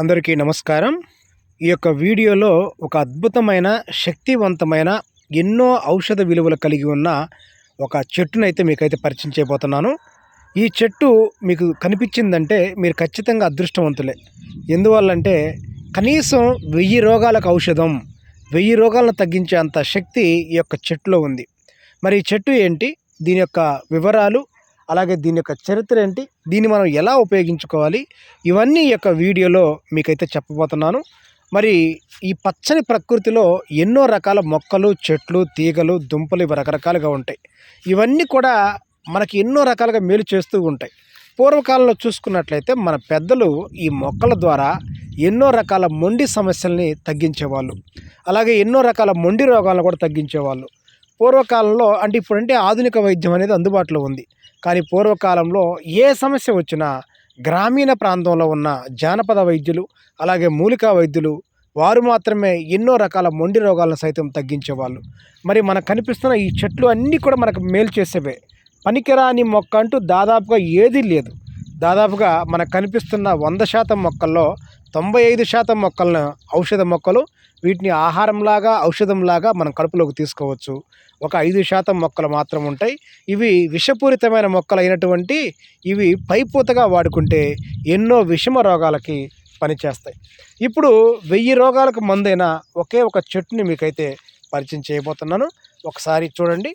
అందరికీ నమస్కారం. ఈ యొక్క వీడియోలో ఒక అద్భుతమైన శక్తివంతమైన ఎన్నో ఔషధ విలువలు కలిగి ఉన్న ఒక చెట్టునైతే మీకైతే పరిచయం చేయబోతున్నాను. ఈ చెట్టు మీకు కనిపించిందంటే మీరు ఖచ్చితంగా అదృష్టవంతులే. ఎందువల్లంటే కనీసం వెయ్యి రోగాలకు ఔషధం వెయ్యి రోగాలను తగ్గించే అంత శక్తి ఈ యొక్క చెట్టులో ఉంది. మరి ఈ చెట్టు ఏంటి? దీని యొక్క వివరాలు అలాగే దీని యొక్క చరిత్ర ఏంటి దీన్ని మనం ఎలా ఉపయోగించుకోవాలి ఇవన్నీ యొక్క వీడియోలో మీకైతే చెప్పబోతున్నాను. మరి ఈ పచ్చని ప్రకృతిలో ఎన్నో రకాల మొక్కలు చెట్లు తీగలు దుంపలు ఇవి రకరకాలుగా ఉంటాయి. ఇవన్నీ కూడా మనకి ఎన్నో రకాలుగా మేలు చేస్తూ ఉంటాయి. పూర్వకాలంలో చూసుకున్నట్లయితే మన పెద్దలు ఈ మొక్కల ద్వారా ఎన్నో రకాల మొండి సమస్యల్ని తగ్గించేవాళ్ళు. అలాగే ఎన్నో రకాల మొండి రోగాలను కూడా తగ్గించేవాళ్ళు. పూర్వకాలంలో అంటే ఇప్పుడంటే ఆధునిక వైద్యం అనేది అందుబాటులో ఉంది. కానీ పూర్వకాలంలో ఏ సమస్య వచ్చినా గ్రామీణ ప్రాంతంలో ఉన్న జానపద వైద్యులు అలాగే మూలికా వైద్యులు వారు మాత్రమే ఎన్నో రకాల మొండి రోగాలను సైతం తగ్గించేవాళ్ళు. మరి మనకు కనిపిస్తున్న ఈ చెట్లు అన్నీ కూడా మనకు మేలు చేసేవే. పనికిరాని మొక్క అంటూ దాదాపుగా ఏదీ లేదు. దాదాపుగా మనకు కనిపిస్తున్న వంద శాతం మొక్కల్లో తొంభై ఐదు శాతం మొక్కలను ఔషధ మొక్కలు వీటిని ఆహారంలాగా ఔషధంలాగా మనం కడుపులోకి తీసుకోవచ్చు. ఒక ఐదు శాతం మొక్కలు మాత్రం ఉంటాయి. ఇవి విషపూరితమైన మొక్కలు అయినటువంటి ఇవి పైపూతగా వాడుకుంటే ఎన్నో విషమ రోగాలకి పనిచేస్తాయి. ఇప్పుడు వెయ్యి రోగాలకు మందైన ఒకే ఒక చెట్టుని మీకైతే పరిచయం చేయబోతున్నాను. ఒకసారి చూడండి.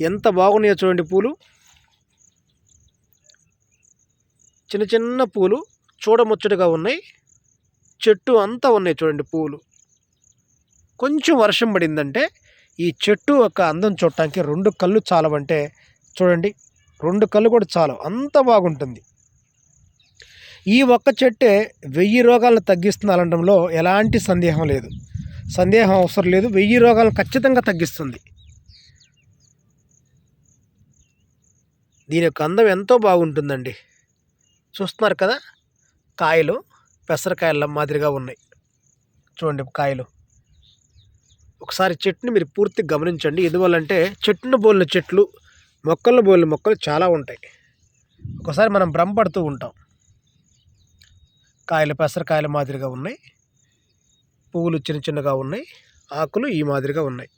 ఎంత బాగున్నాయో చూడండి పూలు. చిన్న చిన్న పూలు చూడముచ్చటగా ఉన్నాయి. చెట్టు అంతా ఉన్నాయి చూడండి పూలు. కొంచెం వర్షం పడిందంటే ఈ చెట్టు యొక్క అందం చూడటానికి రెండు కళ్ళు చాలవంటే చూడండి రెండు కళ్ళు కూడా చాలు. అంత బాగుంటుంది. ఈ ఒక్క చెట్టే వెయ్యి రోగాలను తగ్గిస్తుంది అనడంలో ఎలాంటి సందేహం లేదు. సందేహం అవసరం లేదు. వెయ్యి రోగాలను ఖచ్చితంగా తగ్గిస్తుంది. దీని యొక్క అందం ఎంతో బాగుంటుందండి. చూస్తున్నారు కదా? కాయలు. పెసరకాయల మాదిరిగా ఉన్నాయి. చూడండి కాయలు. ఒకసారి చెట్టుని మీరు పూర్తిగా గమనించండి. ఎందువల్లంటే చెట్టును బోలిన చెట్లు మొక్కలను బోలిన మొక్కలు చాలా ఉంటాయి. ఒకసారి మనం భ్రమపడుతూ ఉంటాం. కాయలు పెసరకాయల మాదిరిగా ఉన్నాయి. పువ్వులు చిన్న చిన్నగా ఉన్నాయి. ఆకులు ఈ మాదిరిగా ఉన్నాయి.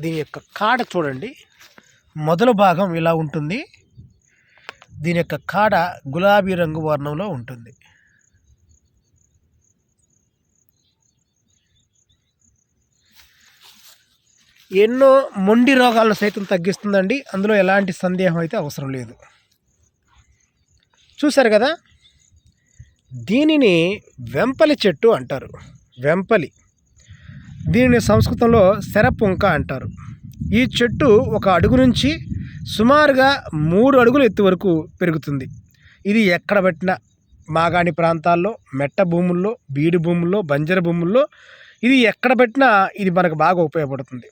దీని యొక్క కాడ చూడండి. మొదలు భాగం ఇలా ఉంటుంది. దీని యొక్క కాడ గులాబీ రంగు వర్ణంలో ఉంటుంది. ఎన్నో మొండి రోగాలను సైతం తగ్గిస్తుందండి. అందులో ఎలాంటి సందేహం అయితే అవసరం లేదు. చూశారు కదా? దీనిని వెంపలి చెట్టు అంటారు. వెంపలి. దీనిని సంస్కృతంలో శరపుంక అంటారు. ఈ చెట్టు ఒక అడుగు నుంచి సుమారుగా మూడు అడుగులు ఎత్తు వరకు పెరుగుతుంది. ఇది ఎక్కడ పెట్టినా మాగాణి ప్రాంతాల్లో మెట్ట భూముల్లో బీడు భూముల్లో బంజర భూముల్లో ఇది ఎక్కడ పెట్టినా ఇది మనకు బాగా ఉపయోగపడుతుంది.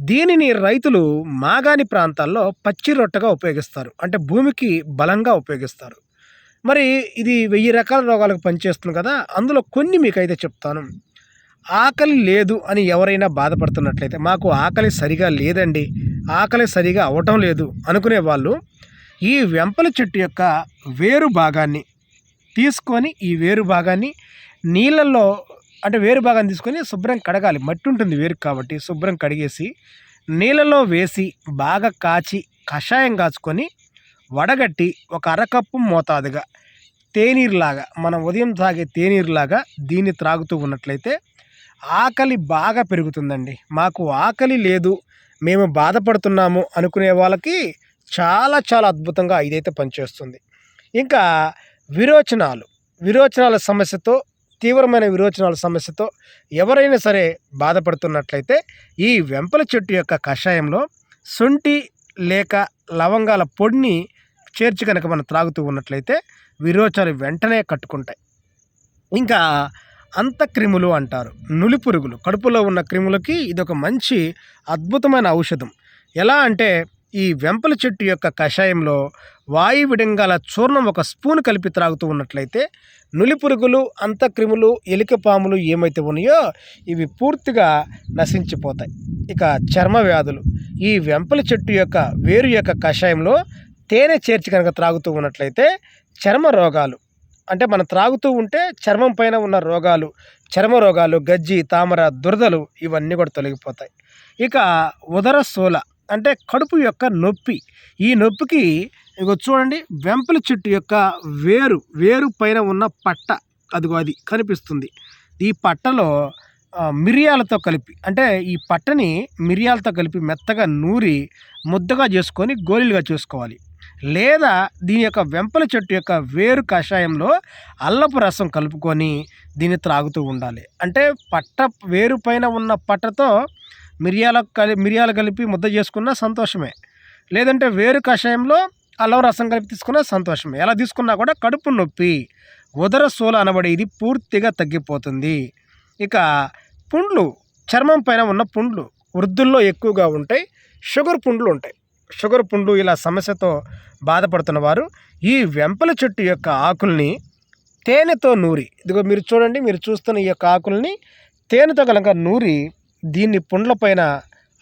దీనిని రైతులు మాగాణి ప్రాంతాల్లో పచ్చి రొట్టెగా ఉపయోగిస్తారు. అంటే భూమికి బలంగా ఉపయోగిస్తారు. మరి ఇది వెయ్యి రకాల రోగాలకు పనిచేస్తుంది కదా అందులో కొన్ని మీకైతే చెప్తాను. ఆకలి లేదు అని ఎవరైనా బాధపడుతున్నట్లయితే మాకు ఆకలి సరిగా లేదండి. ఆకలి సరిగా అవటం లేదు అనుకునే వాళ్ళు ఈ వెంపల చెట్టు యొక్క వేరు భాగాన్ని తీసుకొని ఈ వేరు భాగాన్ని నీళ్ళల్లో అంటే వేరు భాగాన్ని తీసుకొని శుభ్రం కడగాలి. మట్టి ఉంటుంది వేరు కాబట్టి శుభ్రం కడిగేసి నీళ్ళలో వేసి బాగా కాచి కషాయం కాచుకొని వడగట్టి ఒక అరకప్పు మోతాదుగా తేనీరులాగా మనం ఉదయం తాగే తేనీరులాగా దీన్ని త్రాగుతూ ఉన్నట్లయితే ఆకలి బాగా పెరుగుతుందండి. మాకు ఆకలి లేదు మేము బాధపడుతున్నాము అనుకునే వాళ్ళకి చాలా చాలా అద్భుతంగా ఇదైతే పనిచేస్తుంది. ఇంకా విరోచనాలు విరోచనాల సమస్యతో తీవ్రమైన విరోచనాల సమస్యతో ఎవరైనా సరే బాధపడుతున్నట్లయితే ఈ వెంపల చెట్టు యొక్క కషాయంలో శొంఠి లేక లవంగాల పొడిని చేర్చి కనుక మనం త్రాగుతూ ఉన్నట్లయితే విరోచనాలు వెంటనే కట్టుకుంటాయి. ఇంకా అంతక్రిములు అంటారు. నులి పురుగులు కడుపులో ఉన్న క్రిములకి ఇది ఒక మంచి అద్భుతమైన ఔషధం. ఎలా అంటే ఈ వెంపల చెట్టు యొక్క కషాయంలో వాయు విడంగాల చూర్ణం ఒక స్పూన్ కలిపి త్రాగుతూ ఉన్నట్లయితే నులి పురుగులు అంతక్రిములు ఎలిక పాములు ఏమైతే ఉన్నాయో ఇవి పూర్తిగా నశించిపోతాయి. ఇక చర్మ వ్యాధులు. ఈ వెంపల చెట్టు యొక్క వేరు యొక్క కషాయంలో తేనె చేర్చి కనుక త్రాగుతూ ఉన్నట్లయితే చర్మ రోగాలు అంటే మనం త్రాగుతూ ఉంటే చర్మం పైన ఉన్న రోగాలు చర్మ రోగాలు గజ్జి తామర దురదలు ఇవన్నీ కూడా తొలగిపోతాయి. ఇక ఉదర సోల అంటే కడుపు యొక్క నొప్పి. ఈ నొప్పికి ఇగో చూడండి వెంపల చెట్టు యొక్క వేరు వేరు పైన ఉన్న పట్ట అదిగో అది కనిపిస్తుంది. ఈ పట్టలో మిరియాలతో కలిపి అంటే ఈ పట్టని మిరియాలతో కలిపి మెత్తగా నూరి ముద్దగా చేసుకొని గోళీలుగా చేసుకోవాలి. లేదా దీని యొక్క వెంపల చెట్టు యొక్క వేరు కషాయంలో అల్లపు రసం కలుపుకొని దీన్ని త్రాగుతూ ఉండాలి. అంటే పట్ట వేరు పైన ఉన్న పట్టతో మిరియాల కలి మిరియాలు కలిపి ముద్ద చేసుకున్న సంతోషమే. లేదంటే వేరు కషాయంలో అల్లం రసం కలిపి తీసుకున్న సంతోషమే. ఎలా తీసుకున్నా కూడా కడుపు నొప్పి ఉదర సోల అనబడే ఇది పూర్తిగా తగ్గిపోతుంది. ఇక పుండ్లు చర్మం పైన ఉన్న పుండ్లు వృద్ధుల్లో ఎక్కువగా ఉంటాయి షుగర్ పుండ్లు ఉంటాయి. షుగర్ పుండ్లు ఇలా సమస్యతో బాధపడుతున్న వారు ఈ వెంపల చెట్టు యొక్క ఆకుల్ని తేనెతో నూరి. ఇదిగో మీరు చూడండి మీరు చూస్తున్న ఈ యొక్క ఆకుల్ని తేనెతో కనుక నూరి దీన్ని పుండ్ల పైన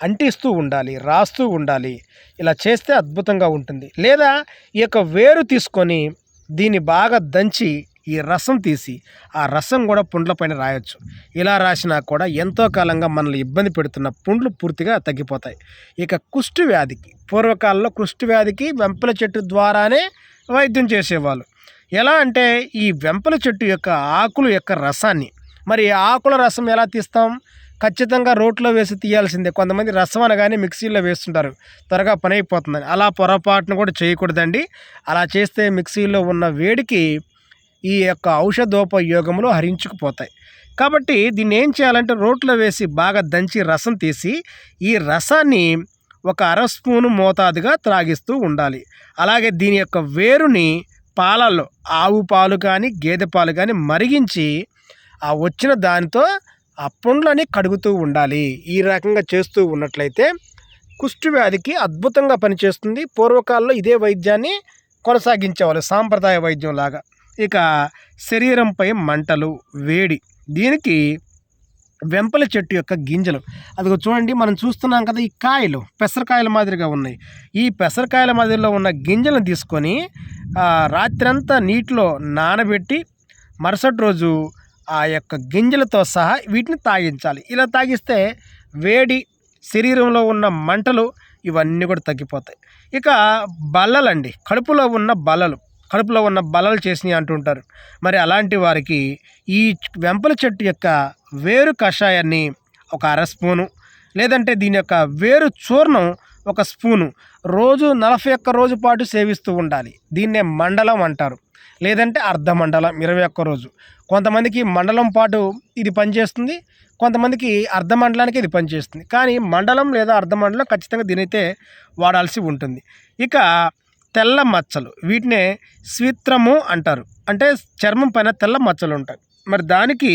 అంటిస్తూ ఉండాలి రాస్తూ ఉండాలి. ఇలా చేస్తే అద్భుతంగా ఉంటుంది. లేదా ఈ యొక్క వేరు తీసుకొని దీన్ని బాగా దంచి ఈ రసం తీసి ఆ రసం కూడా పుండ్ల పైన రాయొచ్చు. ఇలా రాసినా కూడా ఎంతో కాలంగా మనల్ని ఇబ్బంది పెడుతున్న పుండ్లు పూర్తిగా తగ్గిపోతాయి. ఇక కుష్టి వ్యాధికి పూర్వకాలంలో కుష్టి వ్యాధికి వెంపల చెట్టు ద్వారానే వైద్యం చేసేవాళ్ళు. ఎలా అంటే ఈ వెంపల చెట్టు యొక్క ఆకులు యొక్క రసాన్ని మరి ఆకుల రసం ఎలా తీస్తాం? ఖచ్చితంగా రోట్లో వేసి తీయాల్సిందే. కొంతమంది రసం అనగానే మిక్సీలో వేస్తుంటారు. త్వరగా పని అయిపోతుందని. అలా పొరపాటును కూడా చేయకూడదండి. అలా చేస్తే మిక్సీలో ఉన్న వేడికి ఈ యొక్క ఔషధోపయోగంలో హరించుకుపోతాయి. కాబట్టి దీన్ని ఏం చేయాలంటే రోట్లో వేసి బాగా దంచి రసం తీసి ఈ రసాన్ని ఒక అర స్పూను మోతాదుగా త్రాగిస్తూ ఉండాలి. అలాగే దీని యొక్క వేరుని పాలల్లో ఆవు పాలు కానీ గేదె పాలు కానీ మరిగించి ఆ వచ్చిన దానితో ఆ పుండ్లని కడుగుతూ ఉండాలి. ఈ రకంగా చేస్తూ ఉన్నట్లయితే కుష్టి వ్యాధికి అద్భుతంగా పనిచేస్తుంది. పూర్వకాలంలో ఇదే వైద్యాన్ని కొనసాగించేవాళ్ళు సాంప్రదాయ వైద్యం లాగా. ఇక శరీరంపై మంటలు వేడి. దీనికి వెంపల చెట్టు యొక్క గింజలు. అదిగో చూడండి మనం చూస్తున్నాం కదా ఈ కాయలు పెసరకాయల మాదిరిగా ఉన్నాయి. ఈ పెసరకాయల మాదిరిలో ఉన్న గింజలను తీసుకొని రాత్రంతా నీటిలో నానబెట్టి మరుసటి రోజు ఆ యొక్క గింజలతో సహా వీటిని తాగించాలి. ఇలా తాగిస్తే వేడి శరీరంలో ఉన్న మంటలు ఇవన్నీ కూడా తగ్గిపోతాయి. ఇక బల్లలండి కడుపులో ఉన్న బల్లలు. కడుపులో ఉన్న బలలు చేసినవి అంటుంటారు. మరి అలాంటి వారికి ఈ వెంపల చెట్టు యొక్క వేరు కషాయాన్ని ఒక అర స్పూను లేదంటే దీని యొక్క వేరు చూర్ణం ఒక స్పూను రోజు నలభై ఒక్క రోజు పాటు సేవిస్తూ ఉండాలి. దీన్నే మండలం అంటారు. లేదంటే అర్ధ మండలం ఇరవై ఒక్క రోజు. కొంతమందికి మండలం పాటు ఇది పనిచేస్తుంది కొంతమందికి అర్ధ మండలానికి ఇది పనిచేస్తుంది. కానీ మండలం లేదా అర్ధ మండలం ఖచ్చితంగా దీనైతే వాడాల్సి ఉంటుంది. ఇక తెల్ల మచ్చలు. వీటినే స్విత్రము అంటారు. అంటే చర్మం పైన తెల్ల మచ్చలు ఉంటాయి. మరి దానికి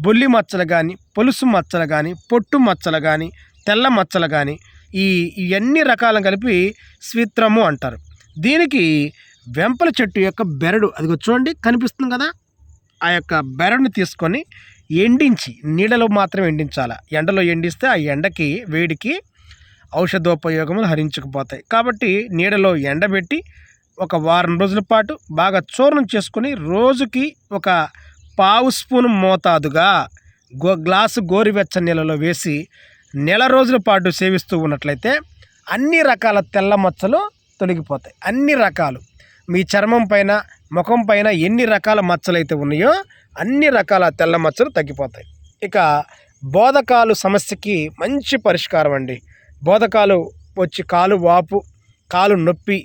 బొల్లి మచ్చలు కానీ పొలుసు మచ్చలు కానీ పొట్టు మచ్చలు కానీ తెల్ల మచ్చలు కానీ ఈ ఇవన్నీ రకాలను కలిపి స్విత్రము అంటారు. దీనికి వెంపల చెట్టు యొక్క బెరడు అది చూడండి కనిపిస్తుంది కదా? ఆ యొక్క బెరడుని తీసుకొని ఎండించి నీడలో మాత్రం ఎండించాలి? ఎండలో ఎండిస్తే ఆ ఎండకి వేడికి ఔషధోపయోగములు హరించుకుపోతాయి. కాబట్టి నీడలో ఎండబెట్టి ఒక వారం రోజుల పాటు బాగా చూర్ణం చేసుకొని రోజుకి ఒక పావు స్పూన్ మోతాదుగా గో గ్లాసు గోరువెచ్చని నీళ్ళలో వేసి నెల రోజుల పాటు సేవిస్తూ ఉన్నట్లయితే అన్ని రకాల తెల్ల మచ్చలు తొలగిపోతాయి. అన్ని రకాలు. మీ చర్మం పైన ముఖం పైన ఎన్ని రకాల మచ్చలు అయితే ఉన్నాయో అన్ని రకాల తెల్ల మచ్చలు తగ్గిపోతాయి. ఇక బోధకాలు సమస్యకి మంచి పరిష్కారం అండి బోధకాలు వచ్చి కాలు వాపు కాలు నొప్పి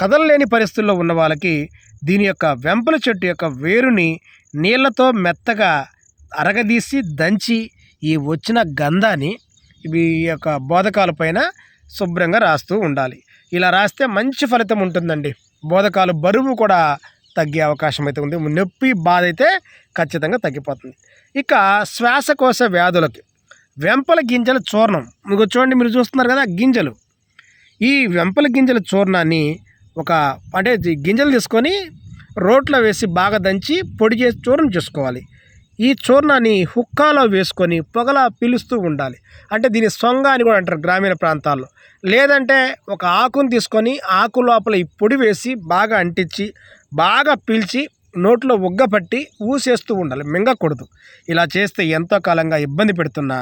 కదలలేని పరిస్థితుల్లో ఉన్న వాళ్ళకి దీని యొక్క వెంపల చెట్టు యొక్క వేరుని నీళ్ళతో మెత్తగా అరగదీసి దంచి ఈ వచ్చిన గంధాన్ని ఈ యొక్క బోధకాల పైన శుభ్రంగా రాస్తూ ఉండాలి. ఇలా రాస్తే మంచి ఫలితం ఉంటుందండి. బోధకాలు బరువు కూడా తగ్గే అవకాశం అయితే ఉంది. నొప్పి బాధ అయితే ఖచ్చితంగా తగ్గిపోతుంది. ఇక శ్వాసకోశ వ్యాధులకి వెంపల గింజల చూర్ణం. మీకు చూడండి మీరు చూస్తున్నారు కదా గింజలు. ఈ వెంపల గింజల చూర్ణాన్ని ఒక అంటే గింజలు తీసుకొని రోట్లో వేసి బాగా దంచి పొడి చేసి చూర్ణం చేసుకోవాలి. ఈ చూర్ణాన్ని హుక్కాలో వేసుకొని పొగలా పీలుస్తూ ఉండాలి. అంటే దీని సొంగ అని కూడా అంటారు గ్రామీణ ప్రాంతాల్లో. లేదంటే ఒక ఆకును తీసుకొని ఆకు లోపల ఈ పొడి వేసి బాగా అంటించి బాగా పీల్చి నోట్లో ఉగ్గపట్టి ఊసేస్తూ ఉండాలి. మింగకూడదు. ఇలా చేస్తే ఎంతో కాలంగా ఇబ్బంది పెడుతున్నా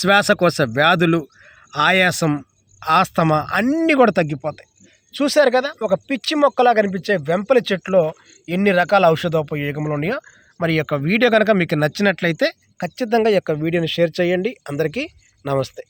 శ్వాసకోశ వ్యాధులు ఆయాసం ఆస్తమా అన్నీ కూడా తగ్గిపోతాయి. చూశారు కదా? ఒక పిచ్చి మొక్కలా కనిపించే వెంపల చెట్లో ఎన్ని రకాల ఔషధోపయోగములు ఉన్నాయో? మరి ఈ యొక్క వీడియో కనుక మీకు నచ్చినట్లయితే ఖచ్చితంగా ఈ యొక్క వీడియోని షేర్ చేయండి. అందరికీ నమస్తే.